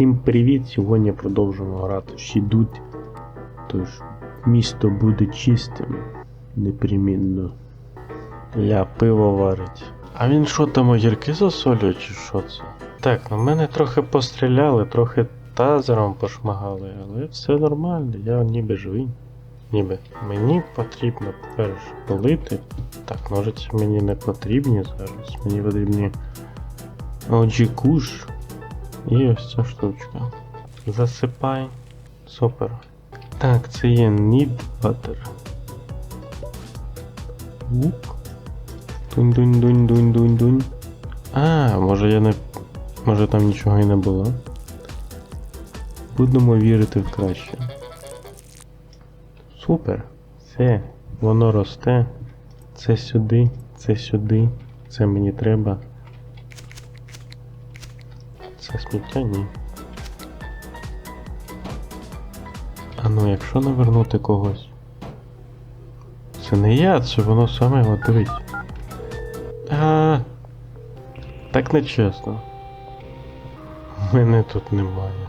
Всім привіт! Сьогодні продовжуємо грати в. Тож місто буде чистим, непримінно. Ля пиво варить. А він що там огірки засолює, чи що це? Так, ну мене трохи постріляли, трохи тазером пошмагали, але все нормально, я ніби живий. Ніби. Мені потрібно перше полити. Так, ножиці мені не потрібні зараз. Мені потрібні OG куш. І ось ця штучка. Засипай. Супер. Так, це є need butter. Уп. Дунь дунь дунь дунь дунь дунь. А, може я не. Може там нічого і не було. Будемо вірити в краще. Супер. Все. Воно росте. Це сюди, це сюди. Це мені треба. Це сміття ні. А ну, якщо навернути когось. Це не я, це воно саме от дивись. А, так не чесно. Мене тут немає.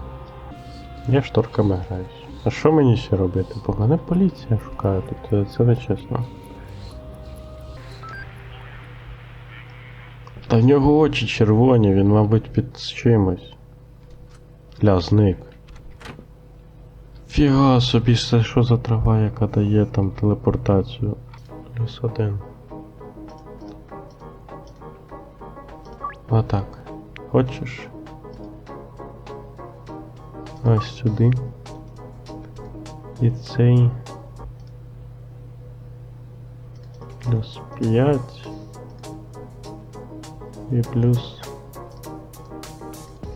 Я шторками граюсь. А що мені ще робити? Бо мене поліція шукає тут, е, це не чесно. Та в нього очі червоні, він, мабуть, під чимось. Ля, зник. Фіга собі, це що за трава, яка дає там телепортацію. Плюс один. Отак. Хочеш? Ось сюди. І цей. Плюс 5. І плюс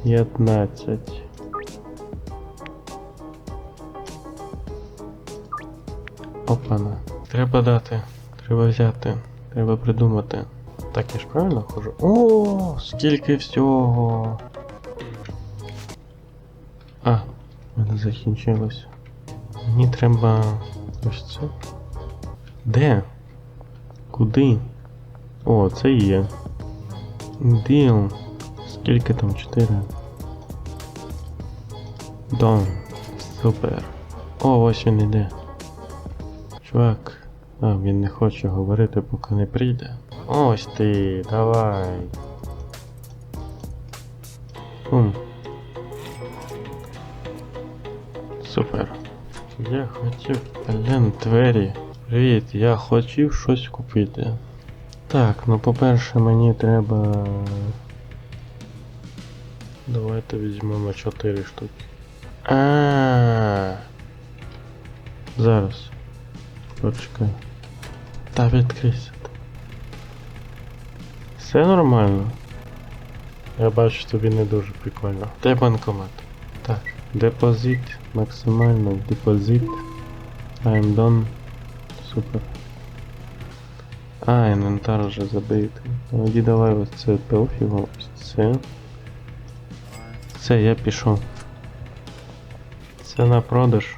15. Опана. Треба дати. Треба взяти. Треба придумати. Так я ж правильно ходжу? О, скільки всього. А, мене закінчилось. Мені треба ось це. Де? Куди? О, це є. Діл. Скільки там? 4. Дон. Супер. О, ось він іде. Чувак. А, він не хоче говорити, поки не прийде. Ось ти, давай. Бум. Супер. Я хотів, блін, двері. Привіт, я хотів щось купити. Так, ну по-перше, мені треба. Давайте візьмемо 4 штуки. А. Зараз. Почекай. Та відкрийся. Все нормально. Я бачу, тобі не дуже прикольно. Де банкомат? Так. Депозит. Максимально депозит. I'm done. Супер. А, інвентар вже забитий. Тоді давай ось це пофігу, ось це. Все, я пішов. Це на продаж.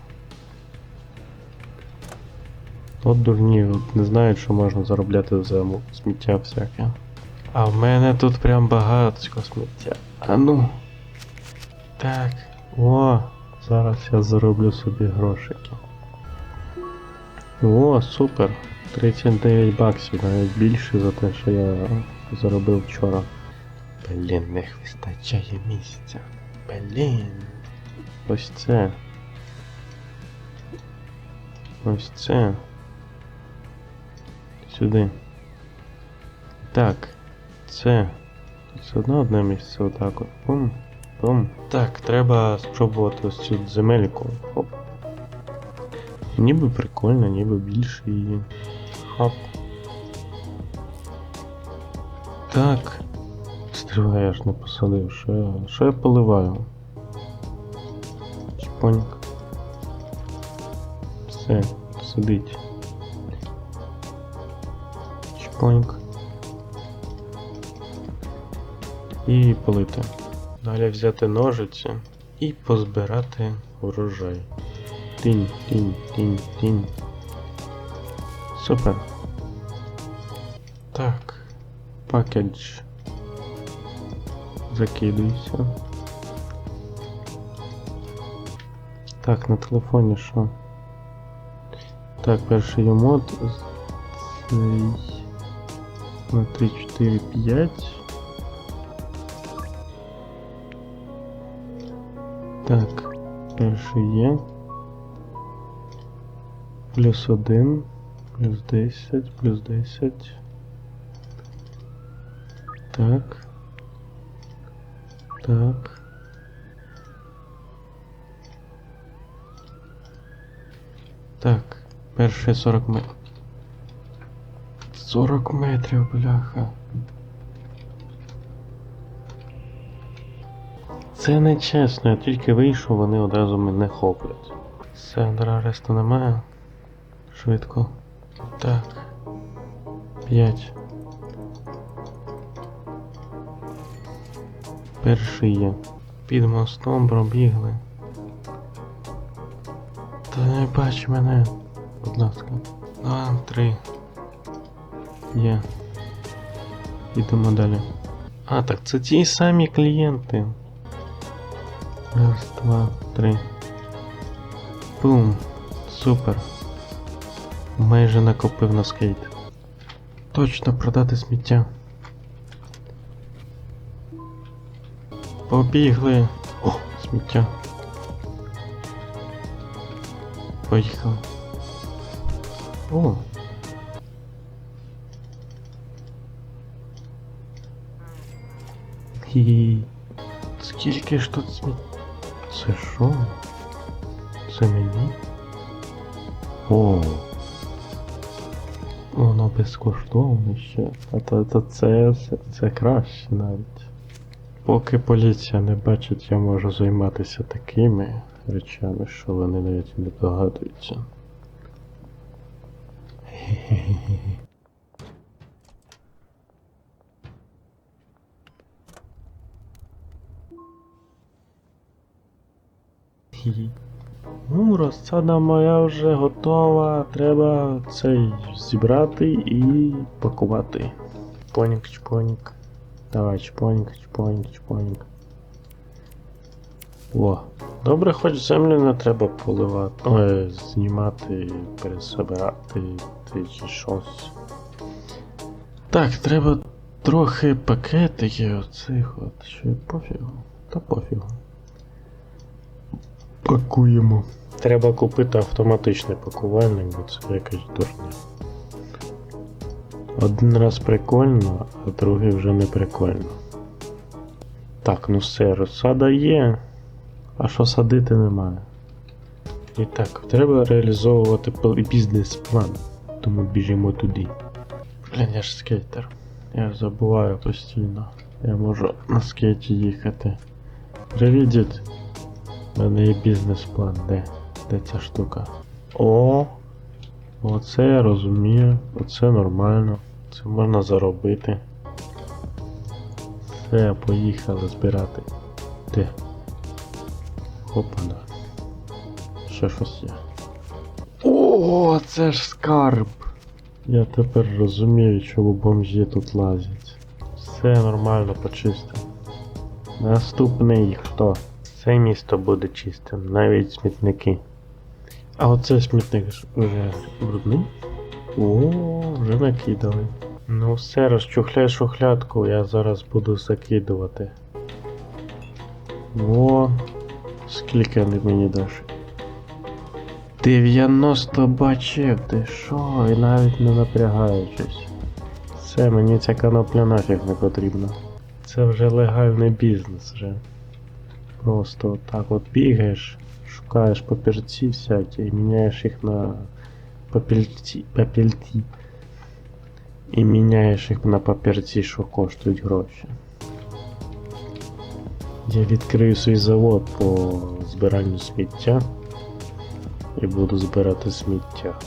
От дурні, от не знають, що можна заробляти за сміття всяке. А в мене тут прям багатсько сміття. А ну. Так. О, зараз я зароблю собі грошики. О, супер. 39 баксів, навіть більше за те, що я заробив вчора. Блін, не вистачає місця. Блін. Ось це. Ось це. Сюди. Так. Це. Все одно одне місце отак от. Пум. Пум. Так, треба спробувати ось цю земельку. Оп. Ніби прикольно, ніби більше її. Хоп. Так. Стривай, я ж не посадив. Що я, що я поливаю? Чпоньк. Все, сидить. Чпоньк. І полити. Далі взяти ножиці і позбирати урожай. Тінь, тінь, тінь, тінь. Супер. Так. Пакедж. Закидуйся. Так, на телефоні що? Так, перший емот. Цей. На 3, 4, 5. Так, перший є. Плюс 1, плюс 10, плюс 10. Так. Так. Так, перший 40 метрів. 40 метрів, бляха. Це не чесно, я тільки вийшов, вони одразу мене хоплять. Все, аресту немає. Швидко. Так. 5. Перший є. Під мостом пробігли. Та не бач мене. Будь ласка. Два, три. Є. Ідемо далі. А, так це ті самі клієнти. Раз, два, три. Бум. Супер. Майже накопив на скейт. Точно продати сміття. Побігли. О, сміття. Поїхали. О. Хі. Скільки ж тут сміття? Це що? Це мені? О. Воно безкоштовне ще. А то, то це, це, краще навіть. Поки поліція не бачить, я можу займатися такими речами, що вони навіть не догадуються. Хе-хе-хе. Ну, розсада моя вже готова. Треба цей зібрати і пакувати. Чпонік, чпонік. Давай, чпонік, чпонік, чпонік. О, добре, хоч землю не треба поливати. Ой, знімати, пересобирати ти чи щось. Так, треба трохи пакетиків оцих от. Що пофігу? Та пофігу. Пакуємо. Треба купити автоматичний пакувальник, бо це якась дурня. Один раз прикольно, а другий вже не прикольно. Так, ну все, розсада є. А що садити немає. І так, треба реалізовувати пл- бізнес-план. Тому біжимо туди. Блін, я ж скейтер. Я забуваю постійно. Я можу на скейті їхати. Привіт, дід. У мене є бізнес-план. Де? Де ця штука? О! Оце я розумію. Оце нормально. Це можна заробити. Все, поїхали збирати. Де? Хопана. Ще щось є. О, це ж скарб! Я тепер розумію, чому бомжі тут лазять. Все нормально почистив. Наступний хто? Це місто буде чистим, навіть смітники. А оце смітник вже брудний? О, вже накидали. Ну все, розчухляй шухлядку, я зараз буду закидувати. О, скільки ти мені даш? 90 бачок, ти що? І навіть не напрягаючись. Все, мені ця конопля нафіг не потрібна. Це вже легальний бізнес вже. Просто отак от бігаєш, шукаєш папірці всякі і міняєш їх на папільці, папільці. І міняєш їх на папірці, що коштують гроші. Я відкрию свій завод по збиранню сміття і буду збирати сміття.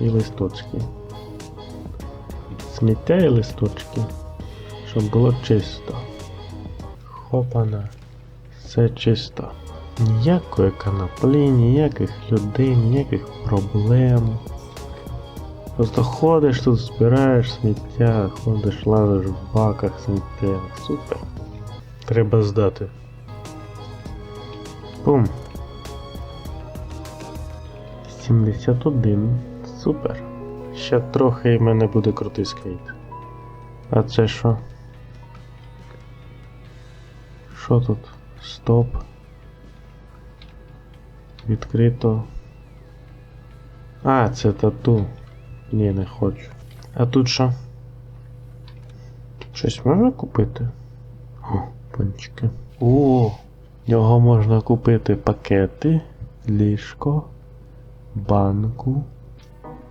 І листочки. Сміття і листочки. Щоб було чисто. Хопана. Все чисто. Ніякої коноплі, ніяких людей, ніяких проблем. Просто ходиш тут, збираєш сміття, ходиш, лазиш в баках сміття. Супер. Треба здати. Бум. 81. Супер. Ще трохи і в мене буде крутий скейт. А це що? Що тут? Стоп. Відкрито. А, це тату. Ні, не хочу. А тут що? Щось можна купити? О, пончики. О, в нього можна купити пакети, ліжко, банку.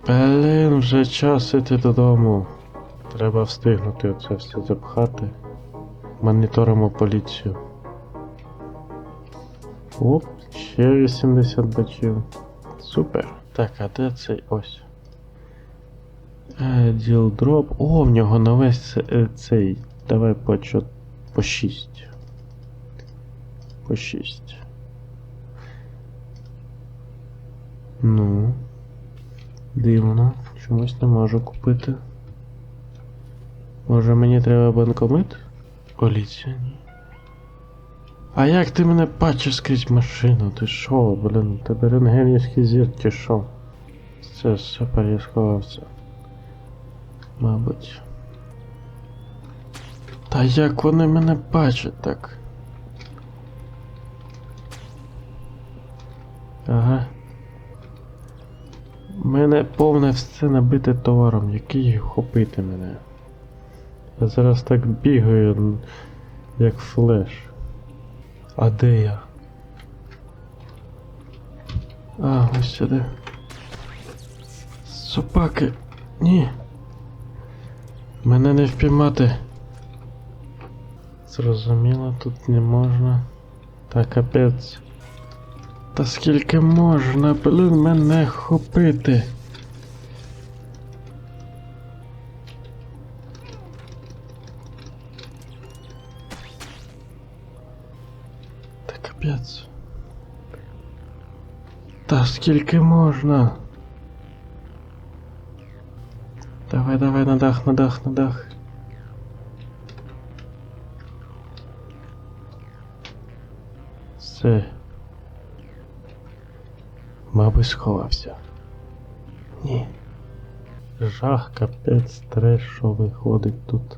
Блін, вже час іти додому. Треба встигнути оце все запхати. Моніторимо поліцію. Оп, ще 80 бачів. Супер. Так, а де цей ось? Е, Діл дроп. О, в нього на весь е, цей. Давай по, чо- по 6. По 6. Ну. Дивно. Чомусь не можу купити. Може мені треба банкомат? Поліція ні. А як ти мене бачиш скрізь машину? Ти шо, блін, тебе рентгенівський зір чи шо? Це все пересховався. Мабуть. Та як вони мене бачать так? Ага. Мене повне все набите товаром, який хопити мене. Я зараз так бігаю, як флеш. А де я? А, ось сюди. Собаки. Ні. Мене не впіймати. Зрозуміло, тут не можна. Та капець. Та скільки можна, блін, мене хопити. Та скільки можна? Давай, давай, на дах, на дах, на дах. Все. Мабуть, сховався. Ні. Жах, капець, треш, що виходить тут.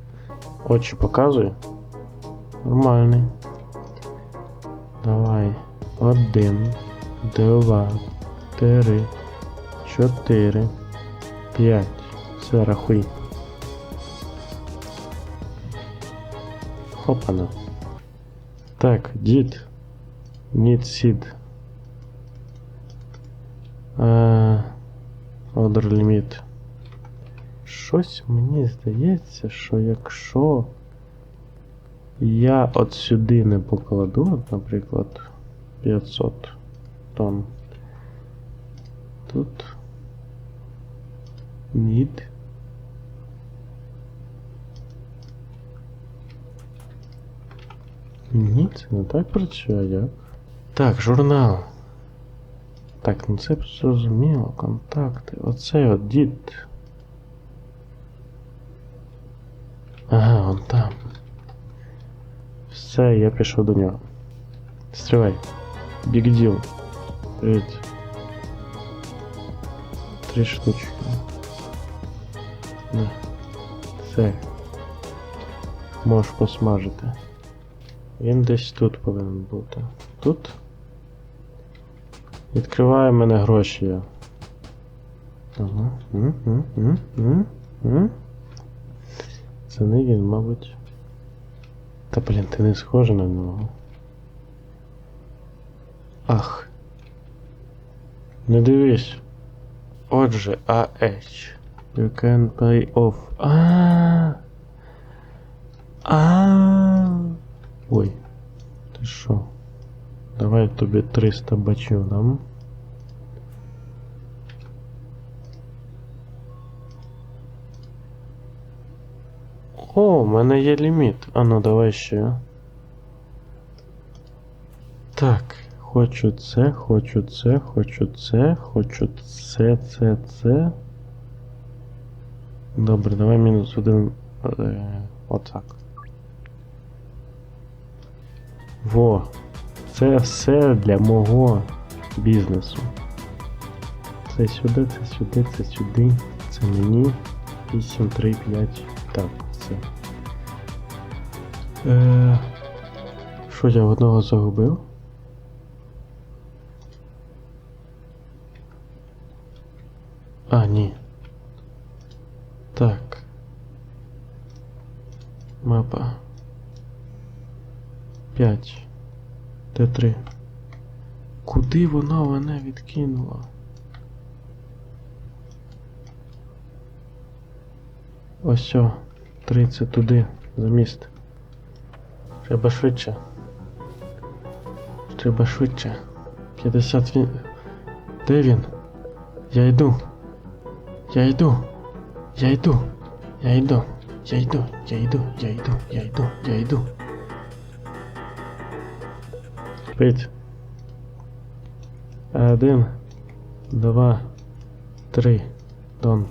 Очі показує? Нормальний. Давай. Один, два, Три, чотири, п'ять. Все, рахуй. Хопана. Так, дід. Seed. Е, Order limit. Щось мені здається, що якщо я от сюди не покладу, наприклад, 500 тонн. Тут need. Ні, це не так працює, як? Так, журнал. Так, ну це б зрозуміло, контакти. Оцей от дід. Ага, он там. Все, я пішов до нього. Стривай. Big deal. Привіт. Три штучки. Все. Можеш посмажити. Він десь тут повинен бути. Тут? Відкриває мене гроші. Ага. Це не він, мабуть. Та блін, ти не схожа на нього. Ах. Не дивись. Отже, AH. You can pay off. А. А. Ой. Ти що? Давай тобі 300 бачів дам. О, у мене є ліміт. А ну давай ще. Так, Хочу це, хочу це, хочу це, хочу це, це, це. Добре, давай мінус один. Е, отак. Во. Це все для мого бізнесу. Це сюди, це сюди, це сюди. Це мені. 8, 3, 5. Так, це. Е, що я одного загубив? А, ні. Так. Мапа. 5. Т3. Куди вона мене відкинула? Ось о, 30 туди, за міст. Треба швидше. Треба швидше. 50 він. Де він? Я йду. Я йду. Я йду. Я йду. Я йду. Я йду. Я йду. Я йду. Я йду. Пить. Один. Два. Три. Дон.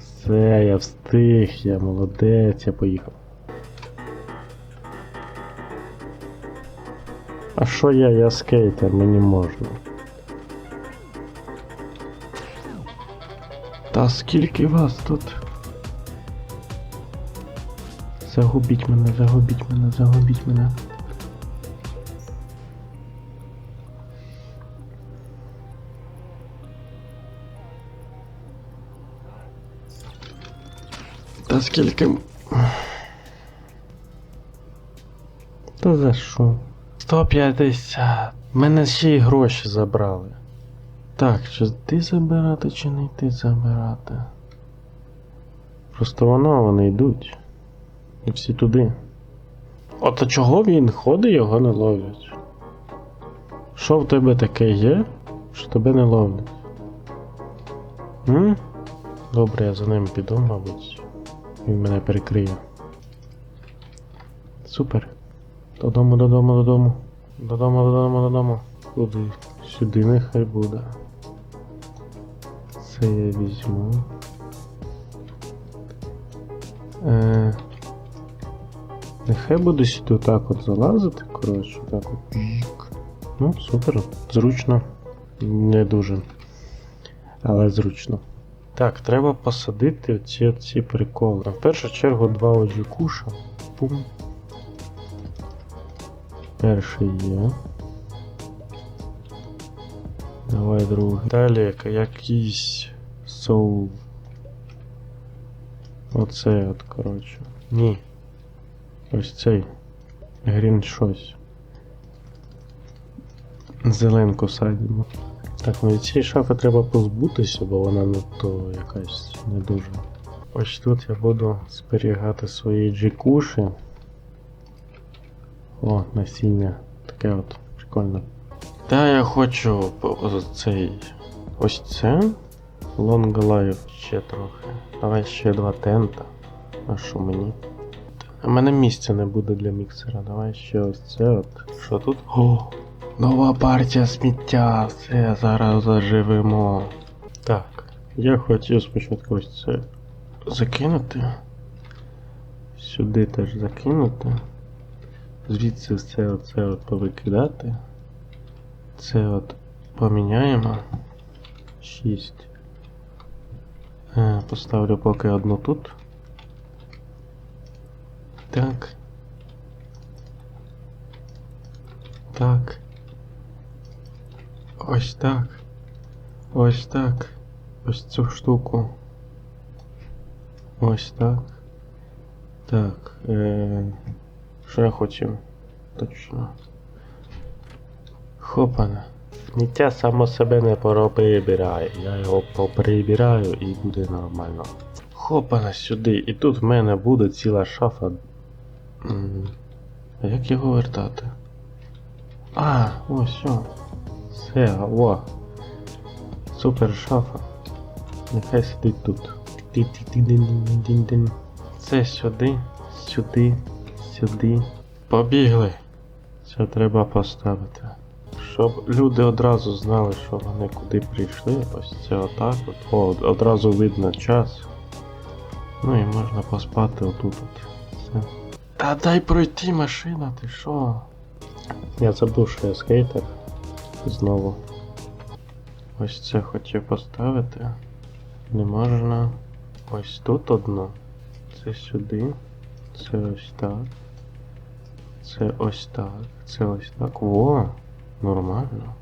Все, я встиг, я молодець, я поїхав. А що я, я скейтер, мені можна. Та скільки вас тут? Загубіть мене, загубіть мене, загубіть мене. Та скільки. Та за що? 150. Мене ще й гроші забрали. Так, чи йти забирати, чи не йти забирати? Просто воно вони йдуть. І всі туди. От а чого він ходить, його не ловлять? Що в тебе таке є, що тебе не ловлять? М? Добре, я за ним піду, мабуть. Він мене перекриє. Супер. Додому, додому, додому. Додому, додому, додому. Куди? Сюди нехай буде. Це я візьму. Е, нехай буде сюди так от залазити, коротше, так от. Ну, супер. Зручно. Не дуже. Але зручно. Так, треба посадити оці, оці приколи. В першу чергу два оджикуша. Пум. Перший є. Давай другий. Далі якийсь соул. Оце от, коротше. Ні. Ось цей. Грін щось. Зеленку садимо. Так, ну від цієї шафи треба позбутися, бо вона не то якась не дуже. Ось тут я буду зберігати свої джикуші. О, насіння. Таке от прикольно. Та я хочу цей. Ось це. Long Life ще трохи. Давай ще два тента. А що мені? У мене місця не буде для міксера. Давай ще ось це от. Що тут? О! Нова партія сміття. Все, зараз заживемо. Так. Я хотів спочатку ось це закинути. Сюди теж закинути. Звідси все оце от повикидати. Це от поміняємо. 6. Е, поставлю поки одну тут. Так. Так. Ось так. Ось так. Ось цю штуку. Ось так. Так. Е, що я хотів? Точно. Хопана. Сміття само себе не прибирає. Я його поприбираю і буде нормально. Хопана сюди. І тут в мене буде ціла шафа. А як його вертати? А, ось о. Все, о. Супер шафа. Нехай сидить тут. Це сюди, сюди, сюди. Побігли. Це треба поставити. Щоб люди одразу знали, що вони куди прийшли. Ось це отак. От. О, одразу видно час. Ну і можна поспати отут. От. Все. Та дай пройти машина, ти що? Я забув, що я скейтер. Знову. Ось це хотів поставити. Не можна. Ось тут одно. Це сюди. Це ось так. Це ось так. Це ось так. Во! Нормально.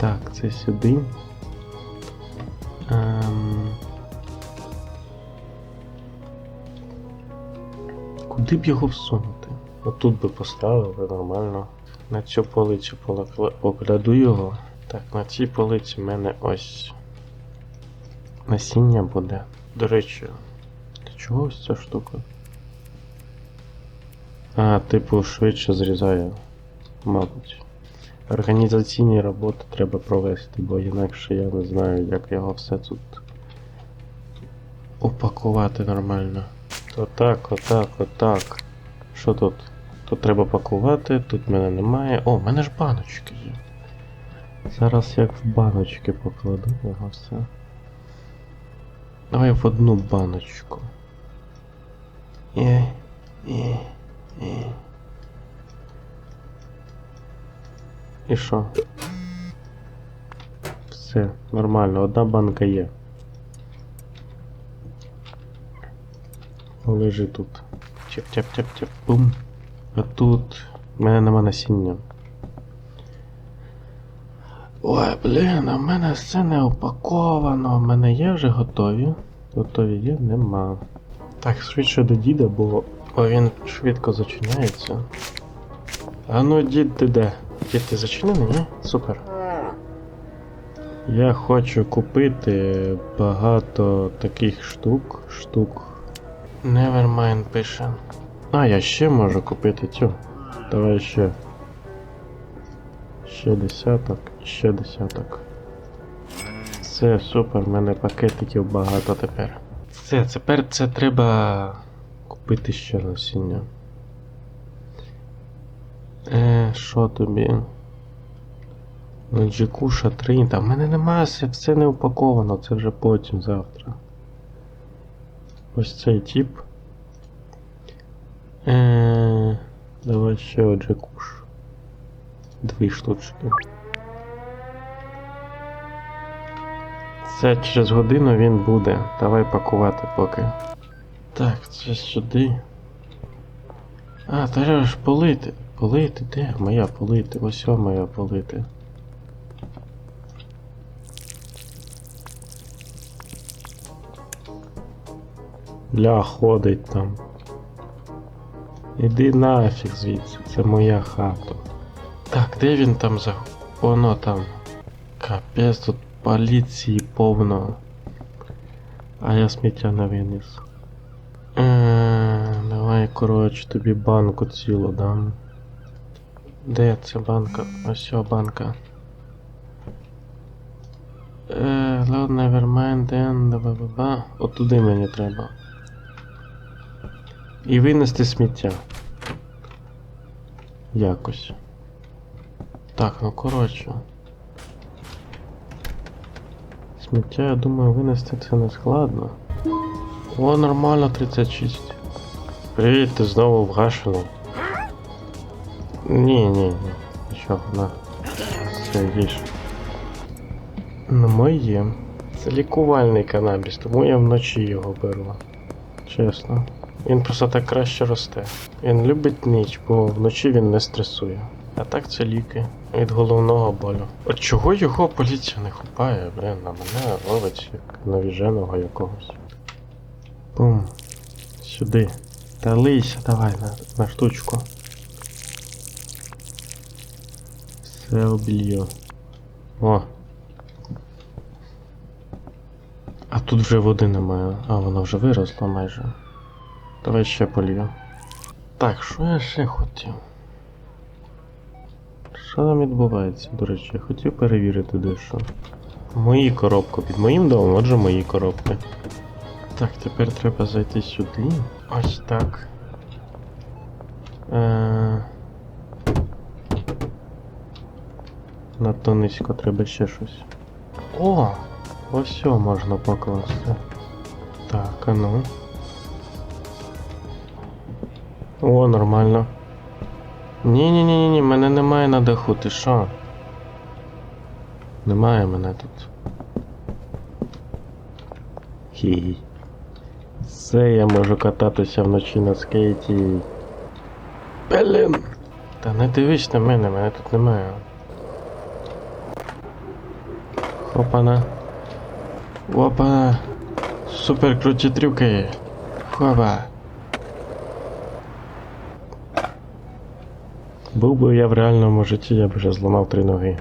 Так, це сюди. Ем... Куди б його всунути? Отут би поставили нормально. На цю полицю покладу його. Так, на цій полиці в мене ось насіння буде. До речі, для чого ось ця штука? А, типу, швидше зрізає, мабуть. Організаційні роботи треба провести, бо інакше я не знаю, як його все тут упакувати нормально. Отак, отак, отак. Що тут? Тут треба пакувати, тут мене немає. О, в мене ж баночки є. Зараз як в баночки покладу його все. Давай в одну баночку. І, і, і. І що? Все, нормально, одна банка є. Лежи тут. Чеп-чеп-чеп-чеп. Бум. А тут. в мене нема насіння. Ой, блін, а в мене все не упаковано. В мене є вже готові. Готові є, нема. Так, швидше до діда, бо бо він швидко зачиняється. А ну, дід, ти де? Дід, ти зачинений, ні? Супер. Я хочу купити багато таких штук. Штук. Nevermind пише. А, я ще можу купити цю. Давай ще. Ще десяток, ще десяток. Все, супер, в мене пакетиків багато тепер. Все, тепер це треба купити ще насіння. Е, що тобі? Джикуша 3, та в мене немає, все, не упаковано, це вже потім завтра. Ось цей тип. Е, давай ще отже куш. Дві штучки. Це через годину він буде. Давай пакувати поки. Так, це сюди. А, треба ж полити. Полити, де моя полити? Ось моя полити. Бля, ходить там. Іди нафіг звідси, це моя хата. Так, де він там за. Воно там. Капець, тут поліції повно. А я сміття не виніс. Давай, коротше, тобі банку цілу дам. Де ця банка? Ось о, банка. Е, ладно, nevermind, then, ба-ба-ба. От туди мені треба. І винести сміття. Якось. Так, ну коротше. Сміття, я думаю, винести це не складно. О, нормально 36. Привіт, ти знову. Ні, ні, ні. Нічого, на. Все, їж. Ну, моє. Це лікувальний канабіс, тому я вночі його беру. Чесно. Він просто так краще росте. Він любить ніч, бо вночі він не стресує. А так це ліки від головного болю. От чого його поліція не хапає, блин, на мене ловить як навіженого якогось. Бум. Сюди. Та давай на, на штучку. Все обілью. О. А тут вже води немає. А, вона вже виросла майже. Давай ще полью. Так, що я ще хотів? Що там відбувається, до речі, я хотів перевірити дещо. Мої коробки під моїм домом, отже мої коробки. Так, тепер треба зайти сюди. Ось так. Е... Надто низько треба ще щось. О! Ось можна покласти. Так, а ну. О, нормально. Ні, ні, мене немає на даху, ти що? Немає мене тут. Хі. Все, я можу кататися вночі на скейті. Блін! Та не дивись на мене, мене тут немає. Хопана. Опа. Супер круті трюки. Хопа. Був би я в реальному житті, я б вже зламав три ноги.